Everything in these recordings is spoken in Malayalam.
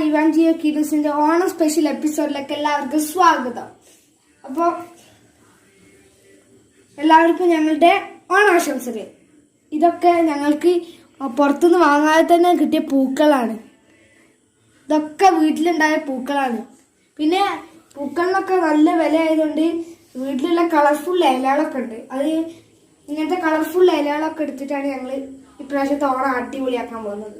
ഹീറോസിന്റെ ഓണം സ്പെഷ്യൽ എപ്പിസോഡിലേക്ക് എല്ലാവർക്കും സ്വാഗതം. അപ്പോൾ എല്ലാവർക്കും ഞങ്ങളുടെ ഓണാശംസകൾ. ഇതൊക്കെ ഞങ്ങൾക്ക് പുറത്തുനിന്ന് വാങ്ങാതെ തന്നെ കിട്ടിയ പൂക്കളാണ്. ഇതൊക്കെ വീട്ടിലുണ്ടായ പൂക്കളാണ്. പിന്നെ പൂക്കളിനൊക്കെ നല്ല വില ആയതുകൊണ്ട് വീട്ടിലുള്ള കളർഫുൾ ഇലകളൊക്കെ ഉണ്ട്. അത് ഇങ്ങനത്തെ കളർഫുൾ ഇലകളൊക്കെ എടുത്തിട്ടാണ് ഞങ്ങൾ ഇപ്രാവശ്യത്തെ ഓണം അടിപൊളിയാക്കാൻ പോകുന്നത്.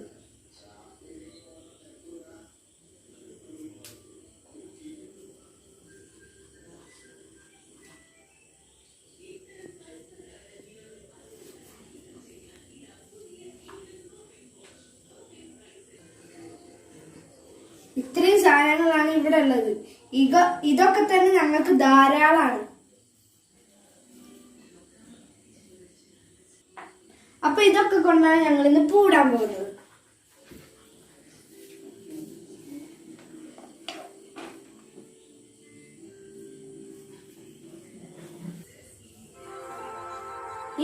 സാധനങ്ങളാണ് ഇവിടെ ഉള്ളത്. ഇക ഇതൊക്കെ തന്നെ ഞങ്ങൾക്ക് ധാരാളമാണ് അപ്പൊ ഇതൊക്കെ കൊണ്ടാണ് ഞങ്ങൾ ഇന്ന് പൂടാൻ പോകുന്നത്.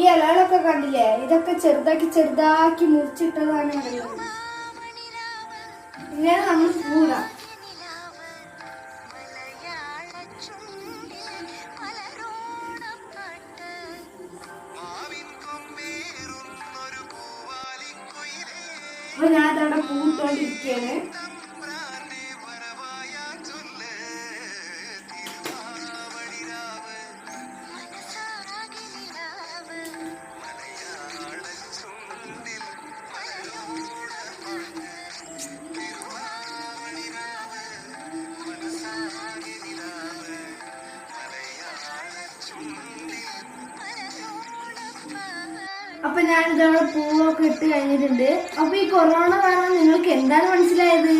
ഈ ഇലകളൊക്കെ കണ്ടില്ലേ? ഇതൊക്കെ ചെറുതാക്കി ചെറുതാക്കി മുറിച്ചിട്ടതാണ്. ഇങ്ങനെ നമ്മൾ പൂടാം. അപ്പൊ ഞാൻ അവിടെ പൂട്ടോണ്ടിരിക്കുകയാണ് അപ്പൊ ഞാൻ ഇതവിടെ പൂവൊക്കെ ഇട്ട് കഴിഞ്ഞിട്ടുണ്ട്. അപ്പൊ ഈ കൊറോണ കാരണം നിങ്ങൾക്ക് എന്താണ് മനസ്സിലായത്?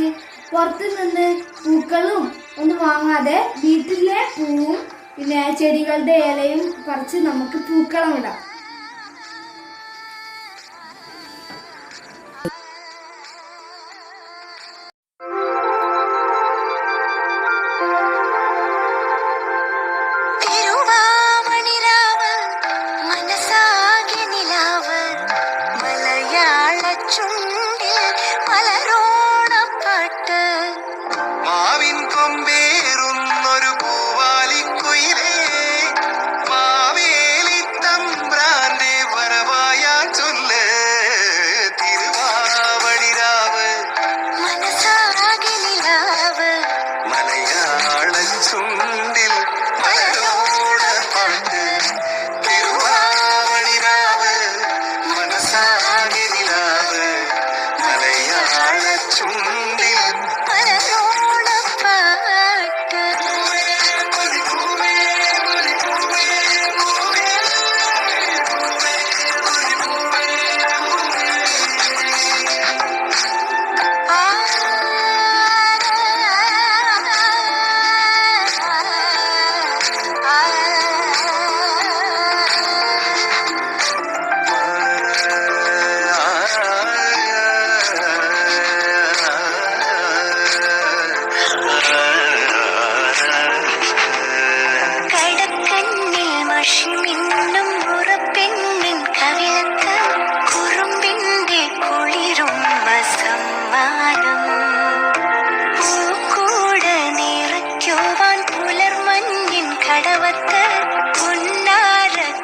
പുറത്തു നിന്ന് പൂക്കളും ഒന്നും വാങ്ങാതെ വീട്ടിലെ പൂവും പിന്നെ ചെടികളുടെ ഇലയും പറിച്ച് നമുക്ക് പൂക്കളം ഇടാം.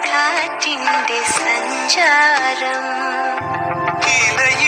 കാർക്ക് സഞ്ചാരം. ഇലയിൽ